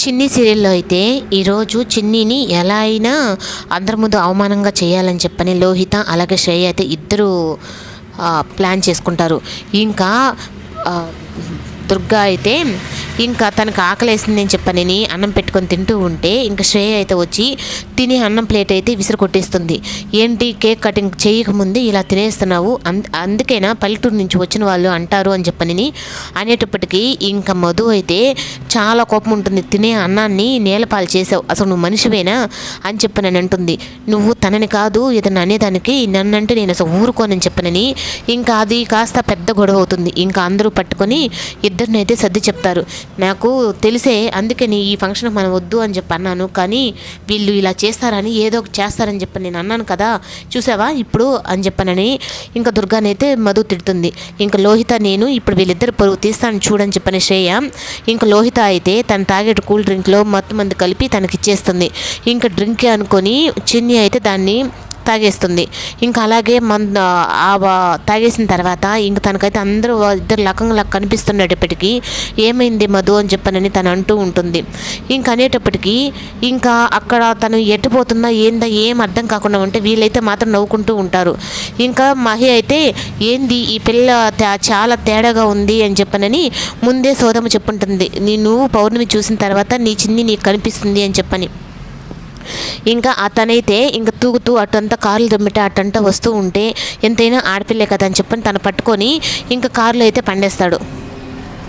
చిన్ని సీరియల్లో అయితే ఈరోజు చిన్నిని ఎలా అయినా అందరి ముందు అవమానంగా చేయాలని చెప్పని లోహిత అలాగే శ్రేయ అయితే ఇద్దరు ప్లాన్ చేసుకుంటారు. ఇంకా దుర్గా అయితే ఇంకా తనకు ఆకలేసింది అని చెప్పని అన్నం పెట్టుకొని తింటూ ఉంటే ఇంకా శ్రేయ అయితే వచ్చి తిని అన్నం ప్లేట్ అయితే విసిరి కొట్టేస్తుంది. ఏంటి కేక్ కటింగ్ చేయకముందే ఇలా తినేస్తున్నావు? అంద అందుకేనా పల్లెటూరు నుంచి వచ్చిన వాళ్ళు అంటారు అని చెప్పని అనేటప్పటికీ ఇంకా మధు అయితే చాలా కోపం ఉంటుంది. తినే అన్నాన్ని నేలపాలు చేసావు. అసలు నువ్వు మనిషివేనా? అని చెప్పనని అంటుంది. నువ్వు తనని కాదు ఇతను అనేదానికి నన్నంటే నేను అసలు ఊరుకోనని చెప్పనని. ఇంకా అది కాస్త పెద్ద గొడవ అవుతుంది. ఇంకా అందరూ పట్టుకొని ఇద్దరినైతే సర్ది చెప్తారు. నాకు తెలిసే అందుకని ఈ ఫంక్షన్ మనం వద్దు అని చెప్పి అన్నాను. కానీ వీళ్ళు ఇలా చేస్తారని ఏదో ఒకటి చేస్తారని చెప్పి నేను అన్నాను కదా. చూసావా? ఇప్పుడు అని చెప్పనని ఇంకా దుర్గానైతే మధు తిడుతుంది. ఇంకా లోహిత నేను ఇప్పుడు వీళ్ళిద్దరు పరువు తీస్తాను చూడని చెప్పని శ్రేయ. ఇంకా లోహిత అయితే తను తాగేట కూల్ డ్రింక్లో మొత్తం మంది కలిపి తనకి ఇచ్చేస్తుంది ఇంకా డ్రింక్ అనుకొని చిన్ని అయితే దాన్ని తాగేస్తుంది. ఇంకా అలాగే మన తాగేసిన తర్వాత ఇంక తనకైతే అందరూ ఇద్దరు లకంగా కనిపిస్తున్నప్పటికీ ఏమైంది మధు అని చెప్పనని తను అంటూ ఉంటుంది. ఇంక అనేటప్పటికీ ఇంకా అక్కడ తను ఎట్టుపోతుందా ఏందా ఏం అర్థం కాకుండా ఉంటే వీళ్ళైతే మాత్రం నవ్వుకుంటూ ఉంటారు. ఇంకా మహి అయితే ఏంది ఈ పిల్ల చాలా తేడాగా ఉంది అని చెప్పనని ముందే సోదమ చెప్పుంటుంది. నేను పౌర్ణమి చూసిన తర్వాత నీ చిన్ని నీకు కనిపిస్తుంది అని చెప్పని. ఇంకా అతనైతే ఇంకా తూగుతూ అటంతా కార్లు దమ్మిటే అటంతా వస్తూ ఉంటే ఎంతైనా ఆడపిల్లే కదా అని చెప్పని తను పట్టుకొని ఇంకా కారులో అయితే పండేస్తాడు.